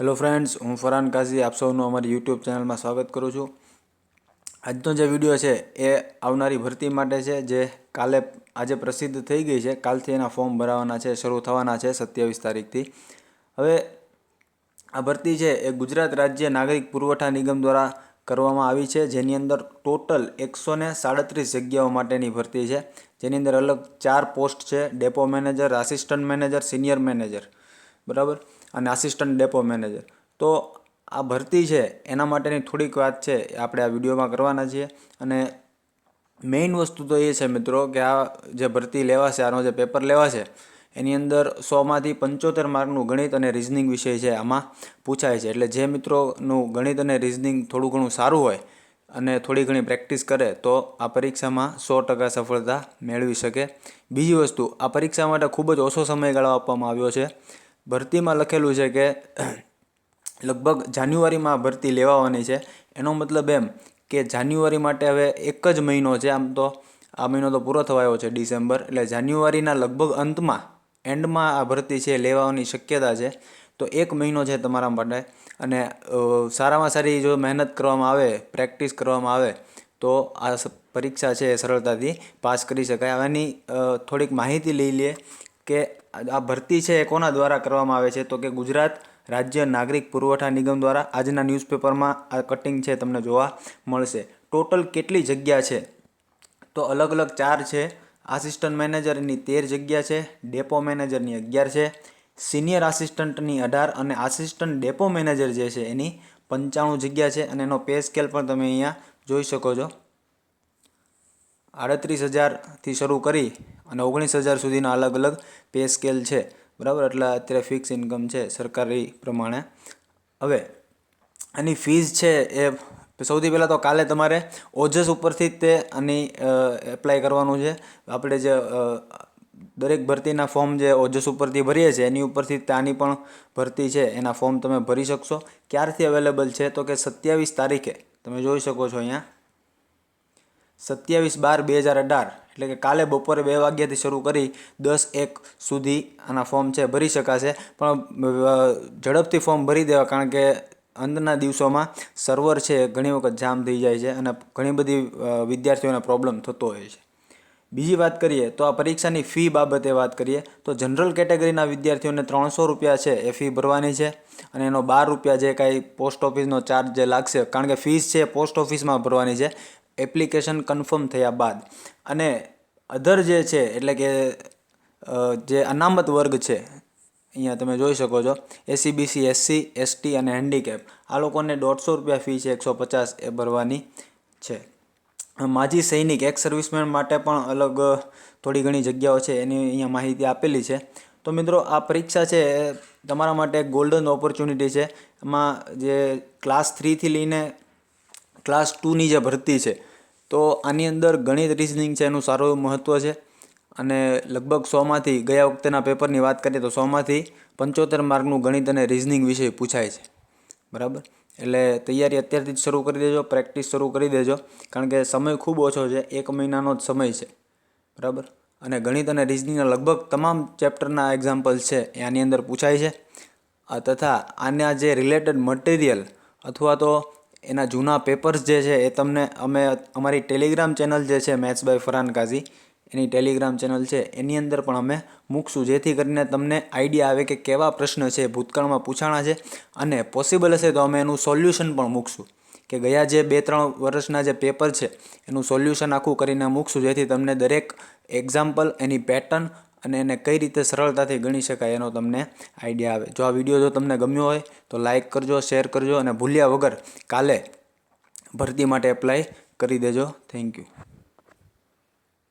Hello friends હું ફરહાન કાઝી, આપ સૌનું અમારી યુટ્યુબ ચેનલમાં સ્વાગત કરું છું. આજનો જે વીડિયો છે, એ આવનારી ભરતી માટે છે, જે કાલે આજે પ્રસિદ્ધ થઈ ગઈ છે. કાલથી એના ફોર્મ ભરાવાના છે, શરૂ થવાના છે સત્યાવીસ તારીખથી. હવે આ ભરતી છે, એ ગુજરાત રાજ્ય નાગરિક પુરવઠા નિગમ દ્વારા કરવામાં આવી છે, જેની અંદર ટોટલ એકસો ને સાડત્રીસ જગ્યાઓ માટેની ભરતી છે. જેની અંદર અલગ ચાર પોસ્ટ છે depot manager assistant manager senior manager બરાબર? અને આસિસ્ટન્ટ ડેપો મેનેજર તો આ ભરતી છે, એના માટેની થોડીક વાત છે, એ આપણે આ વિડીયોમાં કરવાના છીએ. અને મેઇન વસ્તુ તો એ છે મિત્રો કે આ જે ભરતી લેવાશે, આનો જે પેપર લેવાશે, એની અંદર સોમાંથી પંચોતેર માર્કનું ગણિત અને રિઝનિંગ વિષય છે આમાં પૂછાય છે. એટલે જે મિત્રોનું ગણિત અને રિઝનિંગ થોડું ઘણું સારું હોય અને થોડી ઘણી પ્રેક્ટિસ કરે, તો આ પરીક્ષામાં સો ટકા સફળતા મેળવી શકે. બીજી વસ્તુ, આ પરીક્ષા માટે ખૂબ જ ઓછો સમયગાળો આપવામાં આવ્યો છે. ભરતીમાં લખેલું છે કે લગભગ જાન્યુઆરીમાં ભરતી લેવાવાની છે. એનો મતલબ એમ કે જાન્યુઆરી માટે હવે એક જ મહિનો છે. આમ તો આ મહિનો તો પૂરો થવાયો છે ડિસેમ્બર. એટલે જાન્યુઆરીના લગભગ અંતમાં, એન્ડમાં આ ભરતી છે લેવાની શક્યતા છે. તો એક મહિનો છે તમારા માટે. અને સારામાં સારી જો મહેનત કરવામાં આવે, પ્રેક્ટિસ કરવામાં આવે, તો આ પરીક્ષા છે એ સરળતાથી પાસ કરી શકાય. આની થોડીક માહિતી લઈ લઈએ કે આ ભરતી છે એ કોના દ્વારા કરવામાં આવે છે? તો કે ગુજરાત રાજ્ય નાગરિક પુરવઠા નિગમ દ્વારા આજના ન્યૂઝપેપરમાં આ કટિંગ છે તમને જોવા મળશે. ટોટલ કેટલી જગ્યા છે? તો અલગ અલગ ચાર છે. આસિસ્ટન્ટ મેનેજરની તેર જગ્યા છે. ડેપો મેનેજરની અગિયાર છે. સિનિયર આસિસ્ટન્ટની અઢાર અને આસિસ્ટન્ટ ડેપો મેનેજર જે છે એની પંચાણું જગ્યા છે અને એનો પે સ્કેલ પણ તમે અહીંયા જોઈ શકો છો. આડત્રીસ હજારથી શરૂ કરી અને ઓગણીસ હજાર સુધીના અલગ અલગ પે સ્કેલ છે. બરાબર? એટલે અત્યારે ફિક્સ ઇન્કમ છે સરકારી પ્રમાણે. હવે આની ફીઝ છે એ સૌથી પહેલાં તો કાલે તમારે ઓજસ ઉપરથી જ તે આની એપ્લાય કરવાનું છે. આપણે જે દરેક ભરતીના ફોર્મ જે ઓજસ ઉપરથી ભરીએ છીએ, એની ઉપરથી આની પણ ભરતી છે. એના ફોર્મ તમે ભરી શકશો. ક્યારથી અવેલેબલ છે? તો કે સત્યાવીસ તારીખે. તમે જોઈ શકો છો અહીંયા. સત્યાવીસ બાર બે હજાર અઢાર. એટલે કે કાલે બપોરે બે વાગ્યાથી શરૂ કરી દસ એક સુધી આના ફોર્મ છે, ભરી શકાશે. પણ ઝડપથી ફોર્મ ભરી દેવા, કારણ કે અંતના દિવસોમાં સર્વર છે, ઘણી વખત જામ થઈ જાય છે અને ઘણી બધી વિદ્યાર્થીઓને પ્રોબ્લેમ થતો હોય છે. બીજી વાત કરીએ તો આ પરીક્ષાની ફી બાબતે વાત કરીએ તો જનરલ કેટેગરીના વિદ્યાર્થીઓને ત્રણસો રૂપિયા છે, એ ફી ભરવાની છે અને એનો બાર રૂપિયા જે કાંઈ પોસ્ટ ઓફિસનો ચાર્જ જે લાગશે, કારણ કે ફીસ છે પોસ્ટ ઓફિસમાં ભરવાની છે. એપ્લિકેશન કન્ફર્મ થયા બાદ અને અધર જે છે, એટલે કે જે અનામત વર્ગ છે, અહીંયા તમે જોઈ શકો છો એસીબીસી એસસી એસટી અને હેન્ડીકેપ આ લોકોને દોઢસો રૂપિયા ફી છે, એકસો પચાસ એ ભરવાની છે. માજી સૈનિક એક્સ સર્વિસમેન માટે પણ અલગ થોડી ઘણી જગ્યાઓ છે, એની અહીંયા માહિતી આપેલી છે. તો મિત્રો, આ પરીક્ષા છે તમારા માટે ગોલ્ડન ઓપોર્ચ્યુનિટી છે. એમાં જે ક્લાસ થ્રીથી લઈને ક્લાસ ટુની જે ભરતી છે, તો આની અંદર ગણિત રિઝનિંગ છે એનું સારું એવું મહત્ત્વ છે. અને લગભગ સોમાંથી, ગયા વખતેના પેપરની વાત કરીએ તો સોમાંથી પંચોતેર માર્કનું ગણિત અને રિઝનિંગ વિષય પૂછાય છે. બરાબર? એટલે તૈયારી અત્યારથી જ શરૂ કરી દેજો પ્રેક્ટિસ શરૂ કરી દેજો, કારણ કે સમય ખૂબ ઓછો છે, એક મહિનાનો જ સમય છે. બરાબર? અને ગણિત અને રિઝનિંગના લગભગ તમામ ચેપ્ટરના એક્ઝામ્પલ છે એ આની અંદર પૂછાય છે. તથા આના જે રિલેટેડ મટીરિયલ અથવા તો એના જૂના પેપર્સ જે છે એ તમને અમે અમારી ટેલિગ્રામ ચેનલ જે છે મેથ્સ બાય ફરહાન કાઝી એની ટેલિગ્રામ ચેનલ છે, એની અંદર પણ અમે મૂકશું, જેથી કરીને તમને આઈડિયા આવે કે કેવા પ્રશ્ન છે, ભૂતકાળમાં પૂછાણા છે, અને પોસિબલ હશે તો અમે એનું સોલ્યુશન પણ મૂકશું. કે ગયા જે બે ત્રણ વર્ષના જે પેપર છે, એનું સોલ્યુશન આખું કરીને મૂકશું, જેથી તમને દરેક એક્ઝામ્પલ એની પેટર્ન અને એને કઈ રીતે સરળતાથી ગણી શકાય એનો તમને આઈડિયા આવે. જો આ વીડિયો જો તમને ગમ્યો હોય તો લાઇક કરજો, શેર કરજો અને ભૂલ્યા વગર કાલે ભરતી માટે એપ્લાય કરી દેજો. Thank you.